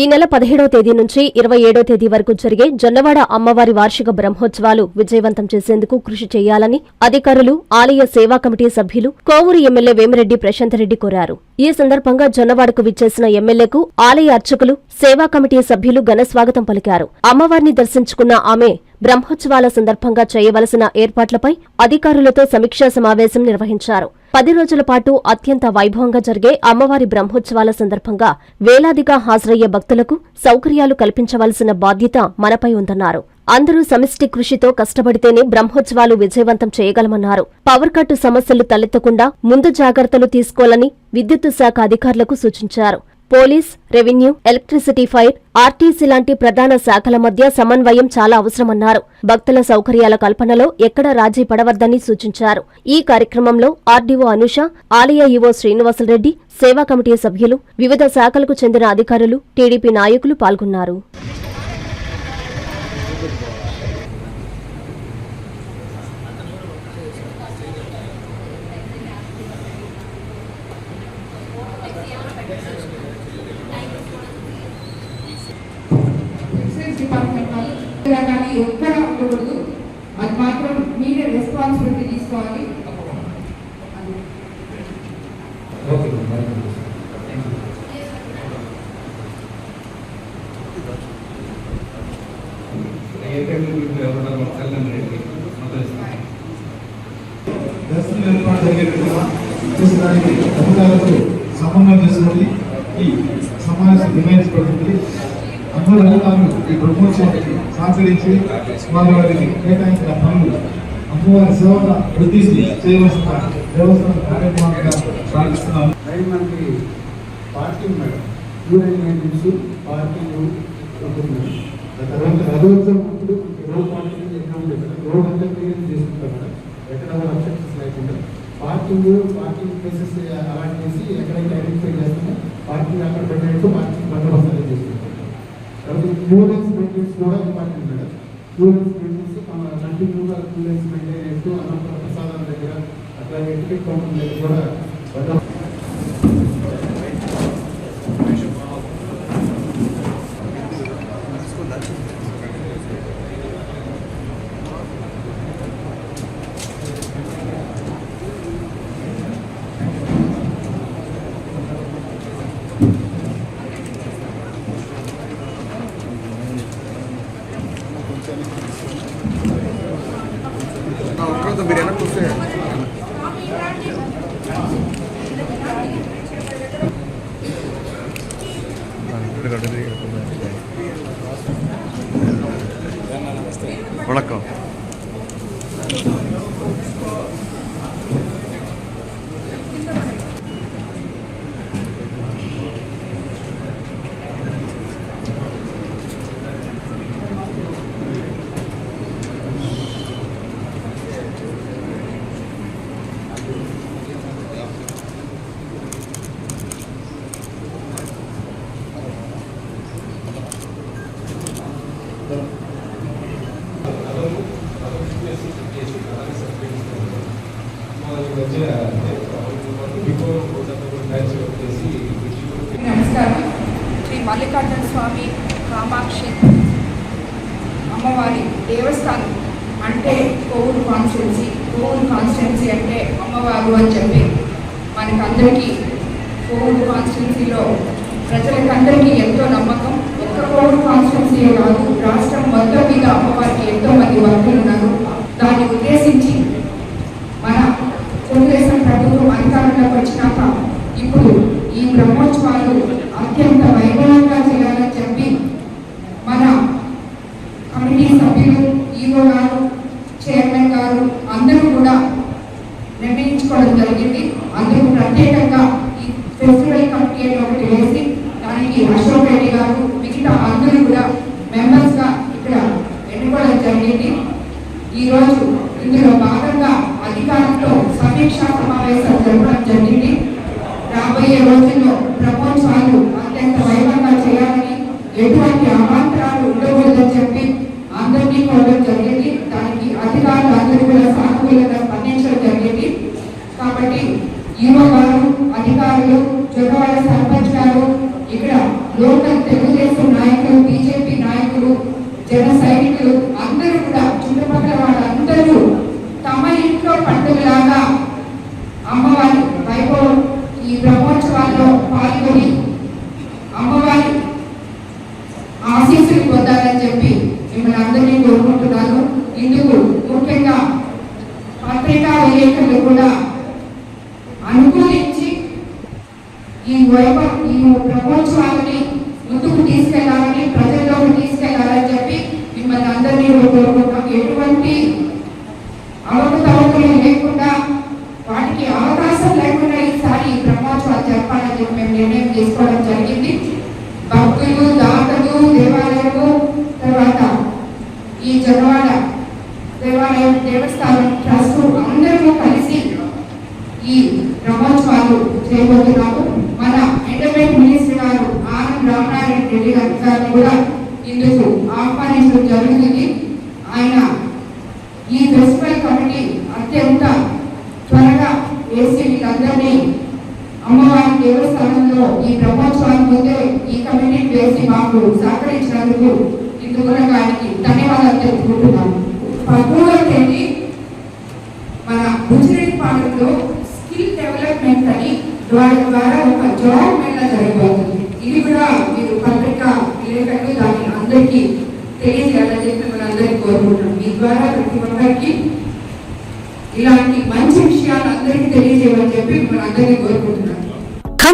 ఈ నెల పదిహేడవ తేదీ నుంచి ఇరవై ఏడో తేదీ వరకు జరిగే జొన్నవాడ అమ్మవారి వార్షిక బ్రహ్మోత్సవాలు విజయవంతం చేసేందుకు కృషి చేయాలని అధికారులు ఆలయ సేవా కమిటీ సభ్యులు కోవూరు ఎమ్మెల్యే వేమిరెడ్డి ప్రశాంతరెడ్డి కోరారు. ఈ సందర్భంగా జొన్నవాడకు విచ్చేసిన ఎమ్మెల్యేకు ఆలయ అర్చకులు సేవా కమిటీ సభ్యులు ఘన స్వాగతం పలికారు. అమ్మవారిని దర్శించుకున్న ఆమె బ్రహ్మోత్సవాల సందర్భంగా చేయవలసిన ఏర్పాట్లపై అధికారులతో సమీక్షా సమావేశం నిర్వహించారు. పది రోజుల పాటు అత్యంత వైభవంగా జరిగే అమ్మవారి బ్రహ్మోత్సవాల సందర్భంగా వేలాదిగా హాజరయ్యే భక్తులకు సౌకర్యాలు కల్పించవలసిన బాధ్యత మనపై ఉందన్నారు. అందరూ సమిష్టి కృషితో కష్టపడితేనే బ్రహ్మోత్సవాలు విజయవంతం చేయగలమన్నారు. పవర్ కట్ సమస్యలు తలెత్తకుండా ముందు జాగ్రత్తలు తీసుకోవాలని విద్యుత్ శాఖ అధికారులకు సూచించారు. Police revenue electricity fire RTC లాంటి ప్రధాన శాఖల మధ్య సమన్వయం చాలా అవసరమన్నారు. భక్తుల సౌకర్యాల కల్పనలో ఎక్కడా రాజీ పడవద్దని సూచించారు. ఈ కార్యక్రమంలో ఆర్డీఓ అనుష ఆలయ ఈవో శ్రీనివాసరెడ్డి సేవా కమిటీ సభ్యులు వివిధ శాఖలకు చెందిన అధికారులు టీడీపీ నాయకులు పాల్గొన్నారు. ఇలా కానీ ఎక్కడ ఉండకూడదు. అది మాత్రం మీరే రెస్పాన్సిబిలిటీ తీసుకోవాలి. సమన్వయం చేసుకొని ఈ సమావేశం నిర్ణయించబడింది అందరూ అధికారులు ఈ బ్రహ్మోత్సవానికి సహకరించి వారి వారికి కేటాయించిన పనులు అమ్మవారి సేవల వృద్ధి చేయవలసిన దేవస్థాన కార్యక్రమాలుగా సాగిస్తున్నాము మనకి parking madam. Union maintenance parking ఉంటుంది. తర్వాత రథోత్సవం అప్పుడు రోడ్ పార్కింగ్ ఎక్కడ ఉంటుంది రోడ్ అంతా క్లియర్ చేసుకుంటాం మేడం. ఎక్కడ కూడా అబ్జెక్షన్స్ లేకుండా. పార్కింగ్ పార్కింగ్ ప్లేసెస్ అలాంటి చేసి ఎక్కడైతే ఐడెంటిఫై చేస్తామో పార్కింగ్ అక్కడ పెట్టినట్టు పార్కింగ్ బందోబస్తు అనేది చేసుకుంటాం తర్వాత క్యూరెన్స్ మెయింటెన్స్ కూడా ఇంపార్టెంట్ మేడం. క్యూరెన్స్ మెయింటెన్స్ కంటిన్యూగా క్యూరెన్స్ మెయింటైన్ చేస్తూ అనంతరం ప్రసాదాల దగ్గర అట్లాగే టికెట్ కౌంటర్ దగ్గర కూడా வணக்கம் నమస్కారం. శ్రీ మల్లికార్జున స్వామి కామాక్షి అమ్మవారి దేవస్థానం అంటే కోవూరు కాన్స్టిట్యున్సీ. కోవూరు కాన్స్టిట్యున్సీ అంటే అమ్మవారు అని చెప్పి మనకందరికీ కోవూరు కాన్స్టిట్యున్సీలో ప్రజలకందరికీ ఎంతో నమ్మకం. ఒక్క కోవూరు కాన్స్టిట్యున్సీ కాదు రాష్ట్రం మొత్తం మీద అమ్మవారికి ఎంతో మంది భక్తులు ఉన్నారు దాన్ని ఉద్దేశించి మన తెలుగుదేశం ప్రభుత్వం అధికారంలోకి వచ్చినాక ఇప్పుడు ఈ బ్రహ్మోత్సవాలు అత్యంత వైభవంగా చేయాలని చెప్పి మన కమిటీ సభ్యులు ఈవో గారు చైర్మన్ గారు అందరూ కూడా నిర్ణయించుకోవడం జరిగింది. అందరూ ప్రత్యేకంగా ఈ ఫెస్టివల్ కమిటీ అని ఒకటి వేసి దానికి అశోక్ రెడ్డి గారు మిగతా అందరూ కూడా మెంబర్స్గా ఇక్కడ ఎన్నుకోవడం జరిగింది. ఈ రోజు ఇందులో భాగంగా అధికారులతో సమీక్షా సమావేశం జరపడం జరిగింది. రాబోయే రోజుల్లో ప్రపంచాలు అత్యంత వైభవంగా చేయాలని ఎటువంటి అవాంతరాలు ఉండవు. చెప్పి అందరినీ కోరడం జరిగింది. దానికి అధికారులు అందరూ కూడా సానుకూలంగా స్పందించడం జరిగింది. కాబట్టి ఈవో గారు అధికారులు జొన్నవాడ సర్పంచ్ గారు ఇక్కడ లోకల్ తెలుగుదేశం నాయకులు ఆశీస్సులు పొందాలని చెప్పి మిమ్మల్ని అందరినీ కోరుకుంటున్నాను. ఇందుకు ముఖ్యంగా పత్రికా విలేకరులు కూడా అనుకూలించి ఈ వైభవం ఈ బ్రహ్మోత్సవాలని ముందుకు తీసుకెళ్ళాలని ప్రజల్లోకి తీసుకెళ్ళాలని చెప్పి మిమ్మల్ని అందరినీ కోరుకుంటున్నాం ఎటువంటి అవకతవకలు లేకుండా వాటికి అవకాశం లేకుండా ఈసారి ఈ బ్రహ్మోత్సవాలు జరపాలని చెప్పి మేము నిర్ణయం తీసుకోవడం జరిగింది భక్తులు దాతలు దేవాలయము తర్వాత ఈ జనవాడ దేవాలయం దేవస్థానం ట్రస్ట్ అందరూ కలిసి ఈ బ్రహ్మోత్సవాలు చేయబోతున్నాము మన ఎండోమెంట్ మినిస్టర్ గారు ఆనంద్ రామనారాయణ రెడ్డి కూడా ఇందుకు ఆహ్వానించడం జరుగుతుంది ఆయన ఈ ఫెస్టివల్ కమిటీ అత్యంత త్వరగా వేసి వీళ్ళందరినీ అమ్మవారి దేవస్థానంలో ఈ బ్రహ్మోత్సవాల ముందే ఈ కమిటీ వేసి మాకు సహకరించినందుకు ఇందుకు ఆయనకి ధన్యవాదాలు తెలుపుకుంటున్నాను పదమూడవ తేదీ మన బుజ్జిరెడ్డిపాలెంలో స్కిల్ డెవలప్మెంట్ అని వారి ద్వారా ఒక జాబ్ మేళ జరగబోతుంది. చెప్పి మనం అందరికీ కోరుకుంటున్నాం